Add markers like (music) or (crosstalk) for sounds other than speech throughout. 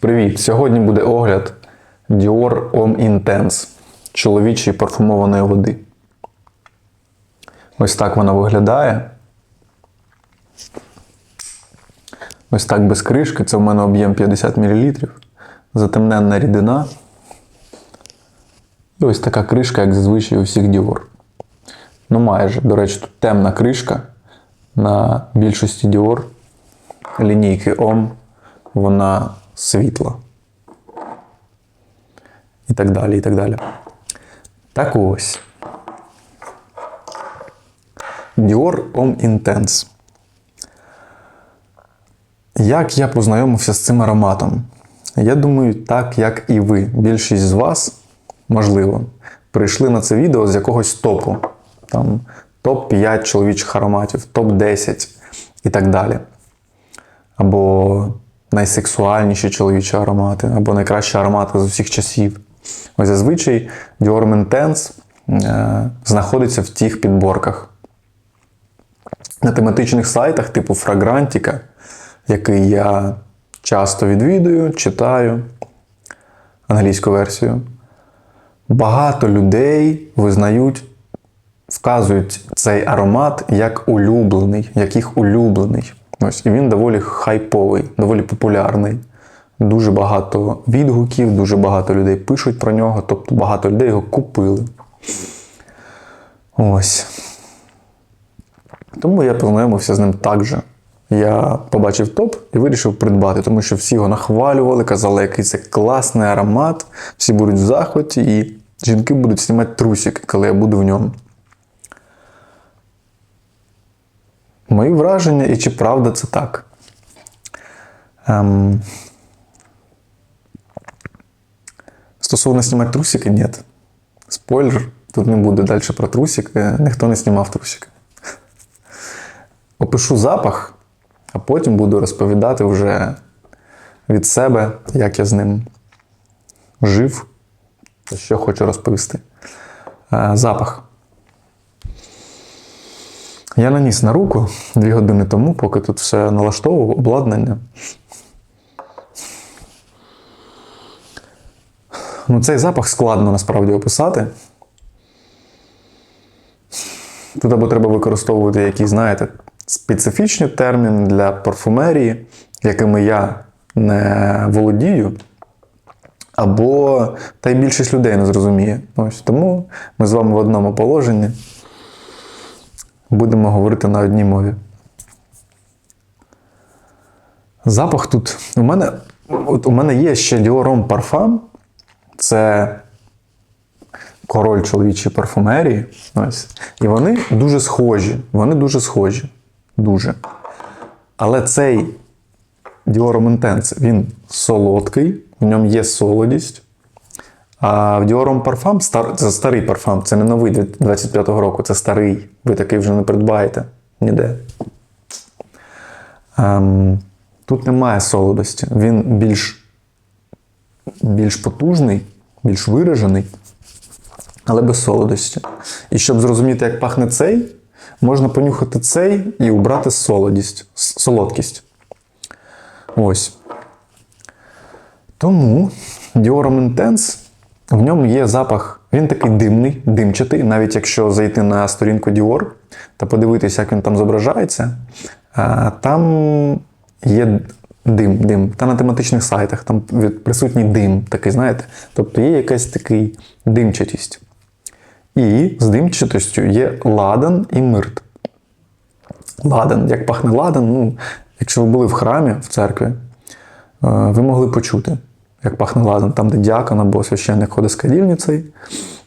Привіт! Сьогодні буде огляд Dior Homme Intense чоловічої парфумованої води. Ось так вона виглядає. Ось так без кришки. Це в мене об'єм 50 мл. Затемненна рідина. І ось така кришка, як зазвичай у всіх Dior. Ну майже. До речі, тут темна кришка. На більшості Dior лінійки Homme вона світла. І так далі, і так далі. Так ось. Dior Homme Intense. Як я познайомився з цим ароматом? Я думаю, так як і ви. Більшість з вас, можливо, прийшли на це відео з якогось топу. Там топ-5 чоловічих ароматів, топ-10 і так далі. Або найсексуальніші чоловічі аромати, або найкращі аромати з усіх часів. Ось зазвичай Dior Intense е, знаходиться в тих підборках. На тематичних сайтах, типу Fragrantica, який я часто відвідую, читаю англійську версію. Багато людей визнають, вказують цей аромат як улюблений, як їх улюблений. Ось, і він доволі хайповий, доволі популярний. Дуже багато відгуків, дуже багато людей пишуть про нього, тобто багато людей його купили. Ось. Тому я познайомився з ним так же. Я побачив топ і вирішив придбати, тому що всі його нахвалювали, казали, який це класний аромат, всі будуть в захваті, і жінки будуть знімати трусики, коли я буду в ньому. Мої враження, і чи правда це так? Ем... Стосовно знімати трусики, ні. Спойлер, тут не буде далі про трусики, ніхто не знімав трусики. Опишу запах, а потім буду розповідати вже від себе, як я з ним жив, що хочу розповісти. Е, Запах. Я наніс на руку дві години тому, поки тут все налаштовував, обладнання. Ну, цей запах складно насправді описати. Тут або треба використовувати якісь, знаєте, специфічні терміни для парфумерії, якими я не володію, або та й більшість людей не зрозуміє. Ось тому ми з вами в одному положенні будемо говорити на одній мові. Запах тут. У мене от у мене є ще Homme Parfum. Це король чоловічої парфумерії. Ось. І вони дуже схожі. Вони дуже схожі. Дуже. Але цей Homme Intense, він солодкий, в ньому є солодість. А в Homme Parfum стар, це старий парфум, це не новий 25-го року, це старий. Ви такий вже не придбаєте ніде. Ем, тут немає солодості. Він більш, більш потужний, більш виражений, але без солодості. І щоб зрозуміти, як пахне цей, можна понюхати цей і убрати солодість, солодкість. Ось. Тому Dior Intense, в ньому є запах, він такий димний, димчатий, навіть якщо зайти на сторінку Dior та подивитися, як він там зображається, там є дим, дим. Та на тематичних сайтах там присутній дим, такий, знаєте. Тобто є якась такий димчатість. І з димчатостю є ладан і мирт. Ладан, як пахне ладан, ну, якщо ви були в храмі, в церкві, ви могли почути, як пахне ладан. Там, де дякон або священник ходить з кадільницею,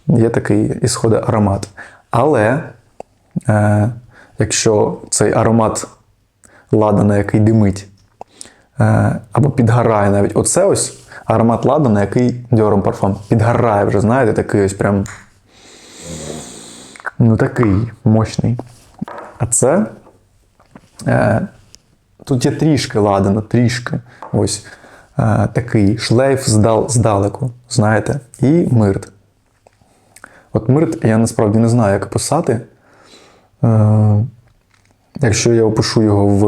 є такий ісходить аромат. Але е, якщо цей аромат ладана, який димить, е, або підгорає навіть, оце ось аромат ладана, який Homme Parfum, підгорає вже, знаєте, такий ось прям. Ну, такий мощний. А це Е, Тут є трішки ладано, трішки. Ось такий шлейф здал, здалеку, знаєте, і мирт. От мирт я насправді не знаю, як описати. Е, якщо я опишу його в,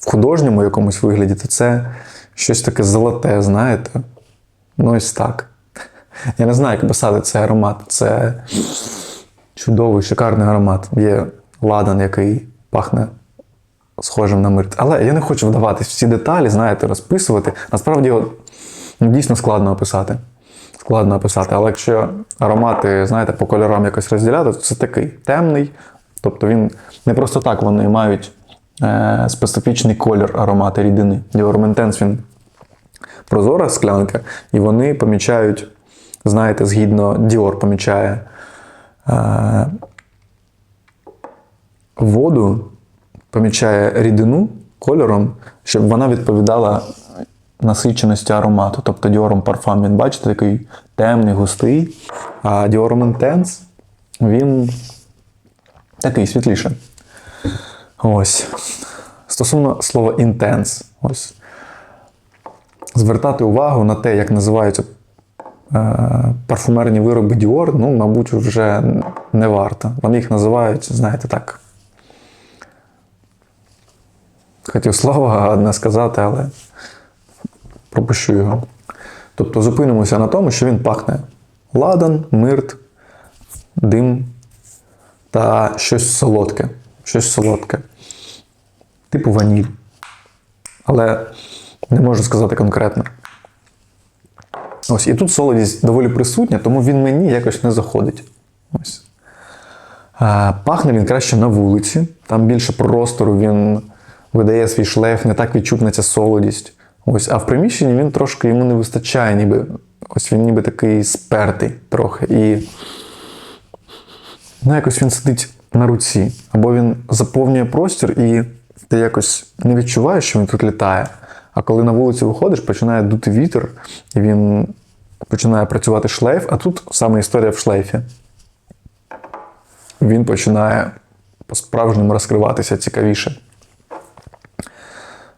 в художньому якомусь вигляді, то це щось таке золоте, знаєте? Ну, ось так. Я не знаю, як описати цей аромат. Це чудовий, шикарний аромат. Є ладан, який пахне схожим на мирт. Але я не хочу вдаватись в ці деталі, знаєте, розписувати. Насправді його ну, дійсно складно описати. Складно описати. Але якщо аромати, знаєте, по кольорам якось розділяти, то це такий темний. Тобто він не просто так вони мають е, специфічний колір аромати рідини. Intense, він прозора склянка, і вони помічають, знаєте, згідно Dior помічає е, воду, помічає рідину кольором, щоб вона відповідала насиченості аромату. Тобто Dior Parfum, він, бачите, такий темний, густий, а Dior Intense, він такий світліший. Ось. Стосовно слова intense, ось. Звертати увагу на те, як називаються е, парфумерні вироби Dior, ну, мабуть, вже не варто. Вони їх називають, знаєте, так. Хотів слова не сказати, але пропущу його. Тобто зупинимося на тому, що він пахне ладан, мирт, дим та щось солодке. Щось солодке. Типу ваніль. Але не можу сказати конкретно. Ось, і тут солодість доволі присутня, тому він мені якось не заходить. Ось. Пахне він краще на вулиці, там більше простору, він видає свій шлейф, не так відчутна ця солодість. Ось, а в приміщенні він трошки йому не вистачає, ніби. Ось він ніби такий спертий трохи. І ну, якось він сидить на руці. Або він заповнює простір, і ти якось не відчуваєш, що він тут літає. А коли на вулицю виходиш, починає дути вітер, і він починає працювати шлейф, а тут саме історія в шлейфі. Він починає по-справжньому розкриватися цікавіше.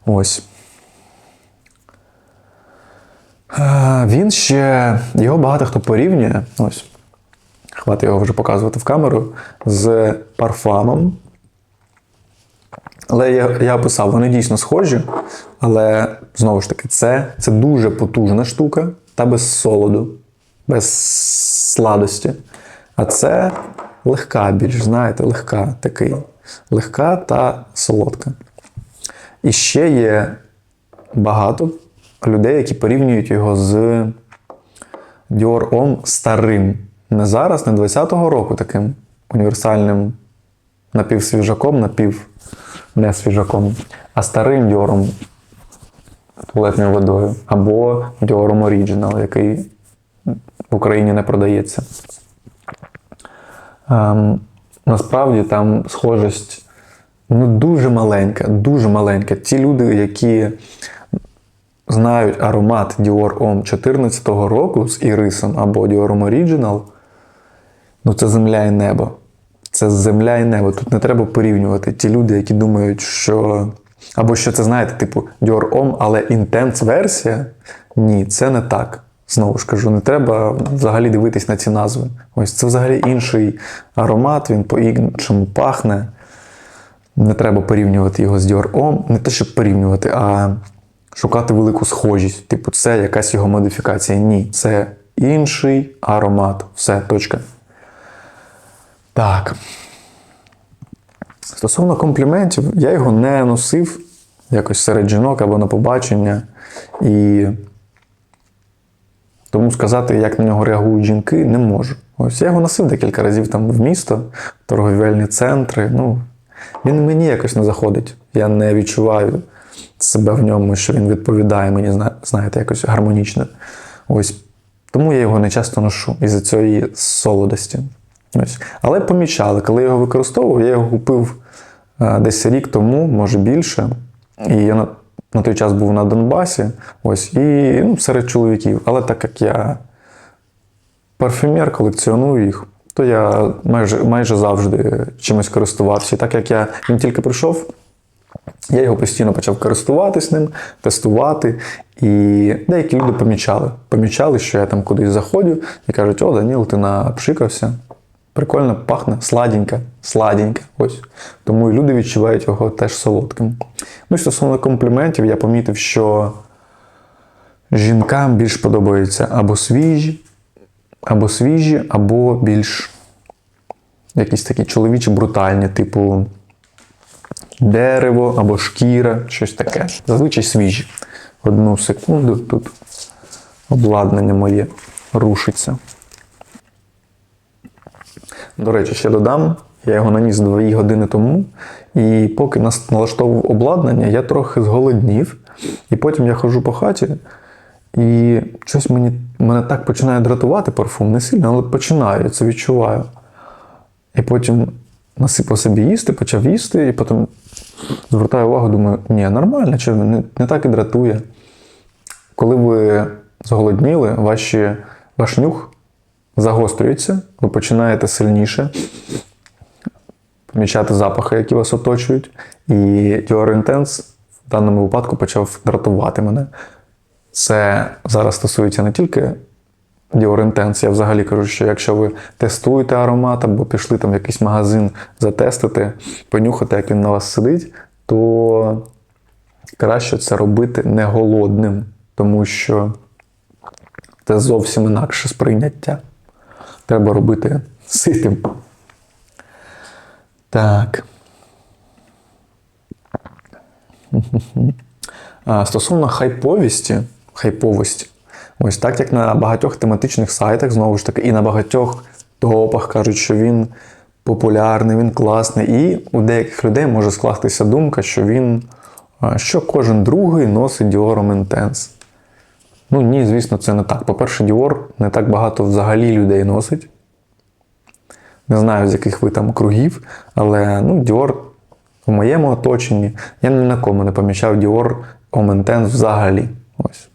Ось. Е, Він ще, його багато хто порівнює, ось, хватить його вже показувати в камеру, з парфамом. Але я, я описав, вони дійсно схожі, але знову ж таки, це, це дуже потужна штука та без солоду, без сладості. А це легка більш, знаєте, легка такий. Легка та солодка. І ще є багато людей, які порівнюють його з Dior Homme старим. Не зараз, не 20-го року таким універсальним напівсвіжаком, напів не свіжаком, а старим Dior туалетною водою. Або Dior Original, який в Україні не продається. Ем, насправді там схожість ну, дуже маленька, дуже маленька. Ті люди, які знають аромат Dior Homme 14 року з Ірисом або Dior Homme Original, ну це земля і небо. Це земля і небо. Тут не треба порівнювати. Ті люди, які думають, що. Або що це, знаєте, типу Dior Homme, але інтенс версія. Ні, це не так. Знову ж кажу, не треба взагалі дивитись на ці назви. Ось це взагалі інший аромат, він по-іншому пахне. Не треба порівнювати його з Homme. Не те, щоб порівнювати, а шукати велику схожість. Типу, це якась його модифікація. Ні, це інший аромат. Все, точка. Так. Стосовно компліментів, я його не носив якось серед жінок або на побачення. І тому сказати, як на нього реагують жінки, не можу. Ось я його носив декілька разів там в місто, торговельні центри. Ну, він мені якось не заходить. Я не відчуваю себе в ньому, що він відповідає мені, знаєте, якось гармонічно. Ось. Тому я його не часто ношу із-за цієї солодості. Ось. Але помічали, коли я його використовував, я його купив а, десь рік тому, може більше. І я на, на той час був на Донбасі, ось, і ну, серед чоловіків. Але так як я парфюмер, колекціоную їх, то я майже майже завжди чимось користувався. І так як я він тільки прийшов, я його постійно почав користуватись ним, тестувати. І деякі люди помічали. Помічали, що я там кудись заходжу і кажуть: о, Даніл, ти напшикався. Прикольно пахне, сладенька, сладенька. Ось. Тому і люди відчувають його теж солодким. Ну стосовно компліментів, я помітив, що Жінкам більш подобаються або свіжі, або свіжі, або більш якісь такі чоловічі брутальні, типу дерево або шкіра, щось таке. Зазвичай свіжі. Одну секунду тут обладнання моє рушиться. До речі, ще додам, я його наніс 2 години тому, і поки нас налаштовував обладнання, я трохи зголоднів. І потім я ходжу по хаті, і щось мені, мене так починає дратувати парфум. Не сильно, але починаю, я це відчуваю. І потім насипав собі їсти, почав їсти, і потім звертаю увагу, думаю, ні, нормально, чи не, не так і дратує. Коли ви зголодніли, ваші, ваш нюх загострюється, ви починаєте сильніше помічати запахи, які вас оточують. І Dior Intense в даному випадку почав дратувати мене. Це зараз стосується не тільки Intense. Я взагалі кажу, що якщо ви тестуєте аромат або пішли там в якийсь магазин затестити, понюхати, як він на вас сидить, то краще це робити не голодним, тому що це зовсім інакше сприйняття. Треба робити ситим. Так. (laughs) Стосовно хайповісті, хайповості, ось так як на багатьох тематичних сайтах, знову ж таки, і на багатьох топах кажуть, що він популярний, він класний. І у деяких людей може скластися думка, що він, що кожен другий носить Dior Intense. Ну ні, звісно, це не так. По-перше, Dior не так багато взагалі людей носить. Не знаю, з яких ви там кругів, але ну, Dior в моєму оточенні я ні на кому не помічав Dior Homme Intense взагалі. Ось.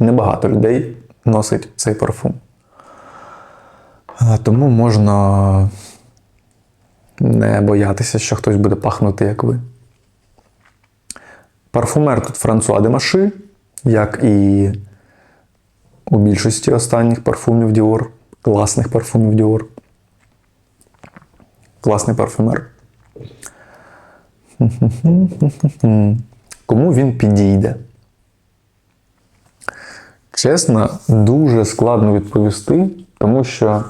Небагато людей носить цей парфум. Тому можна не боятися, що хтось буде пахнути, як ви. Парфумер тут Франсуа де Маши, як і у більшості останніх парфумів Dior, класних парфумів Dior. Класний парфюмер. Кому він підійде? Чесно, дуже складно відповісти, тому що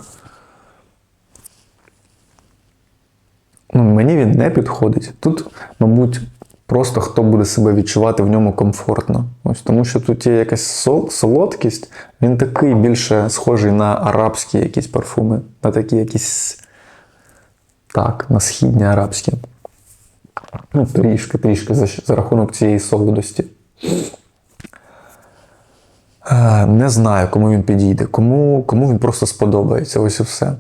ну, мені він не підходить. Тут, мабуть, просто хто буде себе відчувати в ньому комфортно. Ось Тому що тут є якась сол, солодкість, він такий більше схожий на арабські якісь парфуми, на такі якісь. Так, на східні арабські. Ну, трішки, трішки за, за рахунок цієї солодості. Е, не знаю, кому він підійде, кому кому він просто сподобається. Ось і все.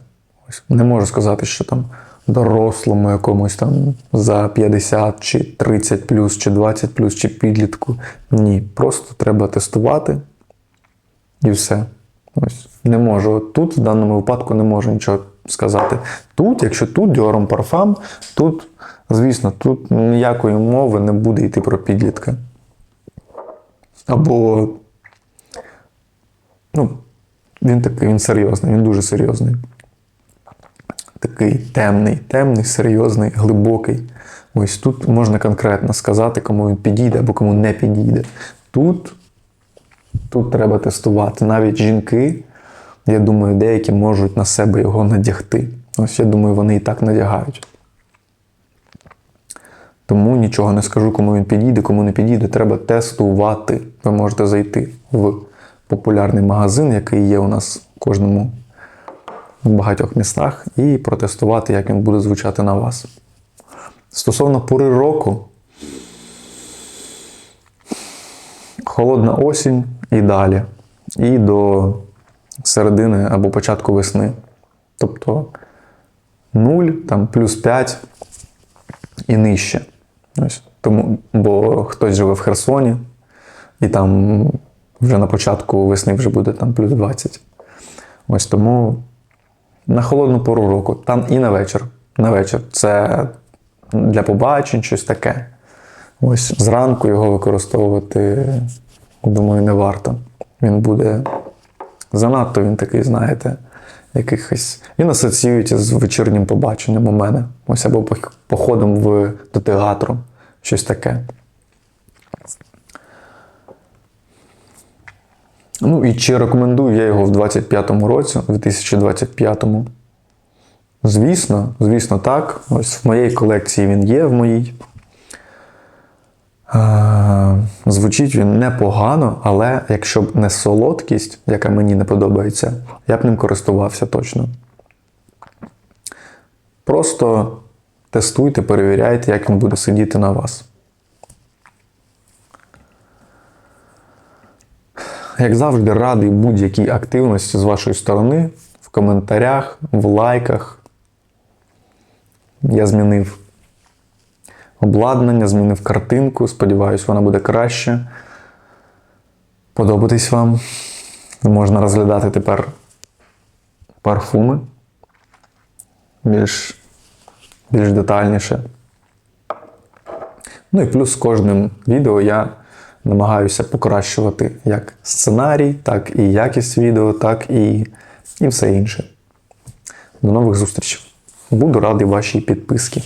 Ось. Не можу сказати, що там дорослому якомусь там за 50 чи 30 плюс, чи 20 плюс, чи підлітку. Ні. Просто треба тестувати і все. Ось. Не можу. Тут в даному випадку не можу нічого сказати. Тут, якщо тут Dior Parfum, тут, звісно, тут ніякої мови не буде йти про підлітка. Або ну, він такий, він серйозний, він дуже серйозний. Такий темний, темний, серйозний, глибокий. Ось тут можна конкретно сказати, кому він підійде або кому не підійде. Тут, Тут треба тестувати. Навіть жінки, я думаю, деякі можуть на себе його надягти. Ось я думаю, вони і так надягають. Тому нічого не скажу, кому він підійде, кому не підійде. Треба тестувати. Ви можете зайти в популярний магазин, який є у нас в кожному в багатьох містах, і протестувати, як він буде звучати на вас. Стосовно пори року, холодна осінь і далі. І до середини або початку весни. Тобто 0, там плюс 5 і нижче. Ось. Тому, Бо хтось живе в Херсоні, і там вже на початку весни вже буде там плюс 20. Ось тому на холодну пору року, там і на вечір. На вечір. Це для побачень щось таке. Ось зранку його використовувати, думаю, не варто. Він буде занадто він такий, знаєте, якихось. Він асоціюється з вечірнім побаченням у мене. Ось або походом в, до театру. Щось таке. Ну і чи рекомендую я його в 25-му році, у 2025-му? Звісно, звісно, так. Ось в моїй колекції він є в моїй. Е, Звучить він непогано, але якщо б не солодкість, яка мені не подобається, я б ним користувався точно. Просто тестуйте, перевіряйте, як він буде сидіти на вас. Як завжди, радий будь-якій активності з вашої сторони, в коментарях, в лайках. Я змінив обладнання, змінив картинку. Сподіваюсь, вона буде краще. Подобатись вам. Можна розглядати тепер парфуми більш, більш детальніше. Ну і плюс з кожним відео я намагаюся покращувати як сценарій, так і якість відео, так і, і все інше. До нових зустрічей. Буду радий вашій підписці.